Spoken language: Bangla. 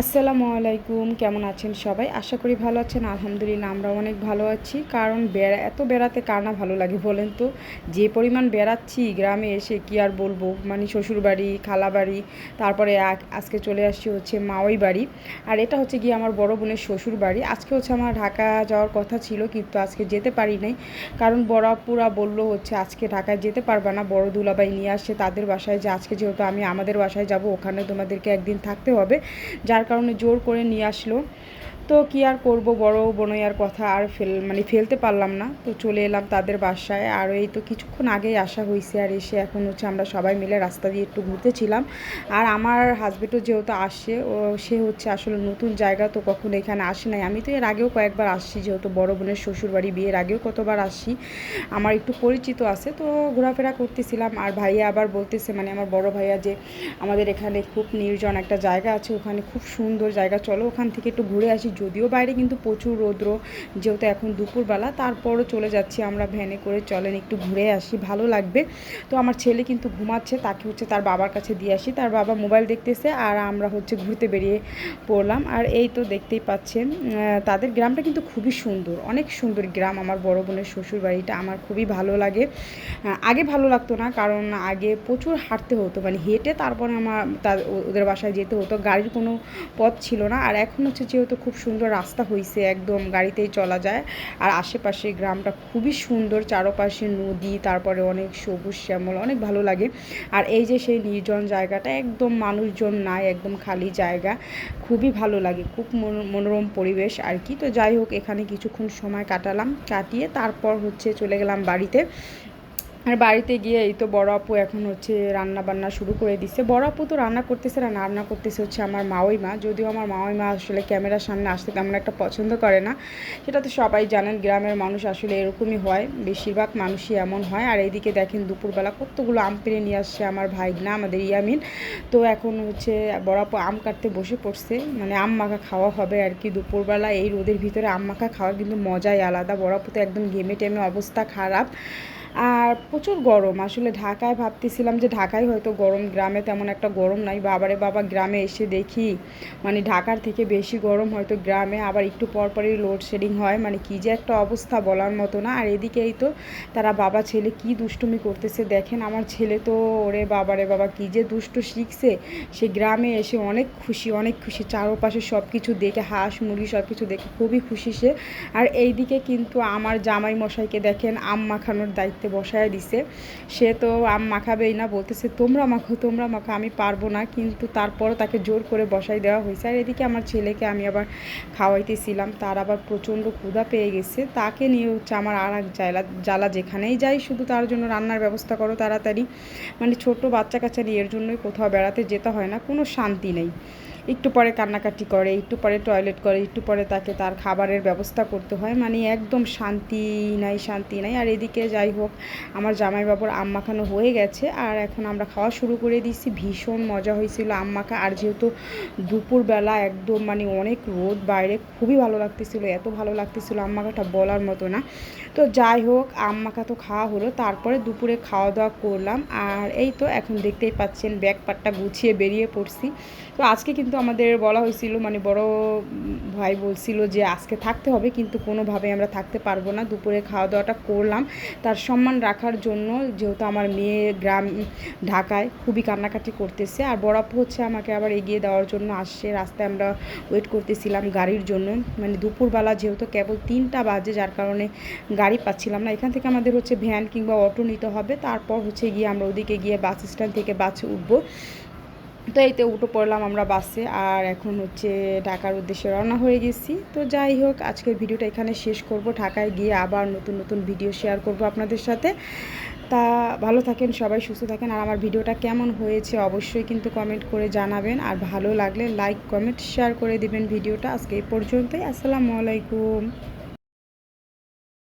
আসসালামু আলাইকুম, কেমন আছেন সবাই? আশা করি ভালো আছেন, আলহামদুলিল্লাহ আমরা অনেক ভালো আছি। কারণ বেড়া, এত বেড়াতে কার না ভালো লাগে বলেন তো? যে পরিমাণ বেড়াচ্ছি গ্রামে এসে কি আর বলব? মানে শ্বশুরবাড়ি, খালাবাড়ি, তারপরে আজকে চলে আসছি হচ্ছে মাওই বাড়ি। আর এটা হচ্ছে গিয়ে আমার বড় বোনের শ্বশুর বাড়ি আজকে হচ্ছে আমার ঢাকা যাওয়ার কথা ছিল, কিন্তু আজকে যেতে পারি নাই। কারণ বড় আপুরা বলল হচ্ছে, আজকে ঢাকায় যেতে পারবে না, বড় দুলাবাই নিয়ে আসছে তাদের বাসায় যে, আজকে যেহেতু আমি আমাদের বাসায় যাব, ওখানে তোমাদেরকে একদিন থাকতে হবে। যার কারণে জোর করে নিয়ে আসলো। তো কি আর করব? বড় বোনইয়ার কথা আর ফেল মানে ফেলতে পারলাম না। তো চলে এলাম তাদের বাসায়। আর এই তো কিছুক্ষণ আগেই আসা হয়েছে আর এসে এখন হচ্ছে আমরা সবাই মিলে রাস্তা দিয়ে একটু ঘুরতেছিলাম। আর আমার হাজবেন্ডও যেহেতু আসে, ও, সে হচ্ছে আসলে নতুন জায়গা তো কখনো এখানে আসে নাই। আমি তো এর আগেও কয়েকবার আসছি, যেহেতু বড় বোনের শ্বশুর বাড়ি বিয়ের আগেও কতবার আসছি আমার একটু পরিচিত আছে, তো ঘোরাফেরা করতেছিলাম। আর ভাইয়া আবার বলতেছে মানে আমার বড় ভাইয়া যে আমাদের এখানে খুব নির্জন একটা জায়গা আছে, ওখানে খুব সুন্দর জায়গা, চলো ওখান থেকে একটু ঘুরে আসি। যদিও বাইরে কিন্তু প্রচুর রৌদ্র, যেহেতু এখন দুপুরবেলা, তারপরও চলে যাচ্ছি আমরা ভ্যানে করে, চলেন একটু ঘুরে আসি, ভালো লাগবে। তো আমার ছেলে কিন্তু ঘুমাচ্ছে, তাকে হচ্ছে তার বাবার কাছে দিয়ে আসি, তার বাবা মোবাইল দেখতেছে আর আমরা হচ্ছে ঘুরতে বেরিয়ে পড়লাম। আর এই তো দেখতেই পাচ্ছেন তাদের গ্রামটা কিন্তু খুবই সুন্দর, অনেক সুন্দর গ্রাম আমার বড় বোনের শ্বশুর বাড়িটা আমার খুবই ভালো লাগে। আগে ভালো লাগতো না, কারণ আগে প্রচুর হাঁটতে হতো মানে হেঁটে তারপরে আমার ওদের বাসায় যেতে হতো, গাড়ির কোনো পথ ছিল না। আর এখন হচ্ছে যেহেতু খুব সুন্দর রাস্তা হয়েছে একদম গাড়িতেই চলা যায়। আর আশেপাশে গ্রামটা খুবই সুন্দর, চারপাশে নদী, তারপরে অনেক সবুজ শ্যামল, অনেক ভালো লাগে। আর এই যে সেই নির্জন জায়গাটা, একদম মানুষজন নাই, একদম খালি জায়গা, খুবই ভালো লাগে, খুব মনো- মনোরম পরিবেশ আর কি। তো যাই হোক, এখানে কিছুক্ষণ সময় কাটালাম, কাটিয়ে তারপর হচ্ছে চলে গেলাম বাড়িতে। আর বাড়িতে গিয়ে এই তো বড় আপু এখন হচ্ছে রান্না বান্না শুরু করে দিচ্ছে বড় আপু তো রান্না করতেছে না, রান্না করতেছে হচ্ছে আমার মাওই মা যদিও আমার মাওই মা আসলে ক্যামেরার সামনে আসতে তেমন একটা পছন্দ করে না। সেটা তো সবাই জানেন, গ্রামের মানুষ আসলে এরকমই হয়। বেশিরভাগ মানুষই এমন হয়। আর এইদিকে দেখেন দুপুরবেলা কতগুলো আম পেড়ে নিয়ে আসছে আমার ভাইগনা, আমাদের ইয়ামিন। তো এখন হচ্ছে বড় আপু আম কাটতে বসে পড়ছে। মানে আম মাখা খাওয়া হবে আর কি দুপুরবেলা। এই রোদের ভিতরে আম মাখা খাওয়ার কিন্তু মজাই আলাদা। বড় আপু তো একদম ঘেমে টেমে অবস্থা খারাপ। আর প্রচুর গরম। আসলে ঢাকায় ভাবতেছিলাম যে ঢাকায় হয়তো গরম, গ্রামে তেমন একটা গরম নাই। বাবারে বাবা, গ্রামে এসে দেখি মানে ঢাকার থেকে বেশি গরম, হয়তো গ্রামে আবার একটু পর পরই লোডশেডিং হয়। মানে কী যে একটা অবস্থা বলার মতো না। আর এদিকেই তো তারা বাবা, ছেলে কি দুষ্টুমি করতেছে দেখেন। আমার ছেলে তো, ওরে বাবারে বাবা, কী যে দুষ্টু শিখছে। সে গ্রামে এসে অনেক খুশি অনেক খুশি। চারপাশে সব কিছু দেখে, হাঁস, মুরগি সব কিছু দেখে খুবই খুশি সে। আর এইদিকে কিন্তু আমার জামাই মশাইকে দেখেন আম মাখানোর দায়িত্বে বসায় দিছে। সে তো আম মাখাবেই না, বলতেছে, তোমরা মাখো তোমরা মাখো, আমি পারব না। কিন্তু তারপরও তাকে জোর করে বসাই দেওয়া হয়েছে। আর এদিকে আমার ছেলেকে আমি আবার খাওয়াইতেছিলাম, তার আবার প্রচণ্ড ক্ষুধা পেয়ে গেছে। তাকে নিয়ে হচ্ছে আমার আর এক জ্বালা জ্বালা যেখানেই যাই, শুধু তার জন্য রান্নার ব্যবস্থা করো তাড়াতাড়ি। মানে ছোট বাচ্চা কাচ্চা নিয়ে এর জন্যই কোথাও বেড়াতে যেতে হয় না, কোনো শান্তি নেই। একটু পরে কান্নাকাটি করে, একটু পরে টয়লেট করে, একটু পরে তাকে তার খাবারের ব্যবস্থা করতে হয়। মানে একদম শান্তি নাই শান্তি নাই। আর এদিকে যাই হোক, আমার জামাইবাবুর আম মাখানো হয়ে গেছে। আর এখন আমরা খাওয়া শুরু করে দিয়েছি। ভীষণ মজা হয়েছিল আম মাখা আর যেহেতু দুপুরবেলা একদম মানে অনেক রোদ বাইরে, খুবই ভালো লাগতেছিল, এত ভালো লাগতেছিল আম মাখাটা বলার মতো না। তো যাই হোক আম মাখা তো খাওয়া হলো। তারপরে দুপুরে খাওয়া দাওয়া করলাম। আর এই তো এখন দেখতেই পাচ্ছেন ব্যাগ পাটটা গুছিয়ে বেরিয়ে পড়ছি। তো আজকে কিন্তু আমাদের বলা হয়েছিল মানে বড় ভাই বলছিল যে আজকে থাকতে হবে, কিন্তু কোনোভাবে আমরা থাকতে পারব না। দুপুরে খাওয়া দাওয়াটা করলাম। তার সম্মান রাখার জন্য যেহেতু আমার মেয়ে গ্রাম, ঢাকায় খুবই কান্নাকাটি করতেছে। আর বড় আপু হচ্ছে আমাকে আবার এগিয়ে দেওয়ার জন্য আসছে। রাস্তায় আমরা ওয়েট করতেছিলাম গাড়ির জন্য। মানে দুপুরবেলা যেহেতু কেবল তিনটা বাজে, যার কারণে গাড়ি পাচ্ছিলাম না। এখান থেকে আমাদের হচ্ছে ভ্যান কিংবা অটো নিতে হবে। তারপর হচ্ছে গিয়ে আমরা ওদিকে গিয়ে বাস স্ট্যান্ড থেকে বাসে উঠবো। তো এইতে উঠে পড়লাম আমরা বাসে, আর এখন হচ্ছে ঢাকার উদ্দেশ্যে রওনা হয়ে গেছি। তো যাই হোক, আজকের ভিডিওটা এখানে শেষ করব। ঢাকায় গিয়ে আবার নতুন নতুন ভিডিও শেয়ার করব আপনাদের সাথে। তা ভালো থাকেন, সবাই সুস্থ থাকেন। আর আমার ভিডিওটা কেমন হয়েছে অবশ্যই কিন্তু কমেন্ট করে জানাবেন। আর ভালো লাগলে লাইক কমেন্ট শেয়ার করে দিবেন ভিডিওটা। আজকে এই পর্যন্তই। আসসালামু আলাইকুম।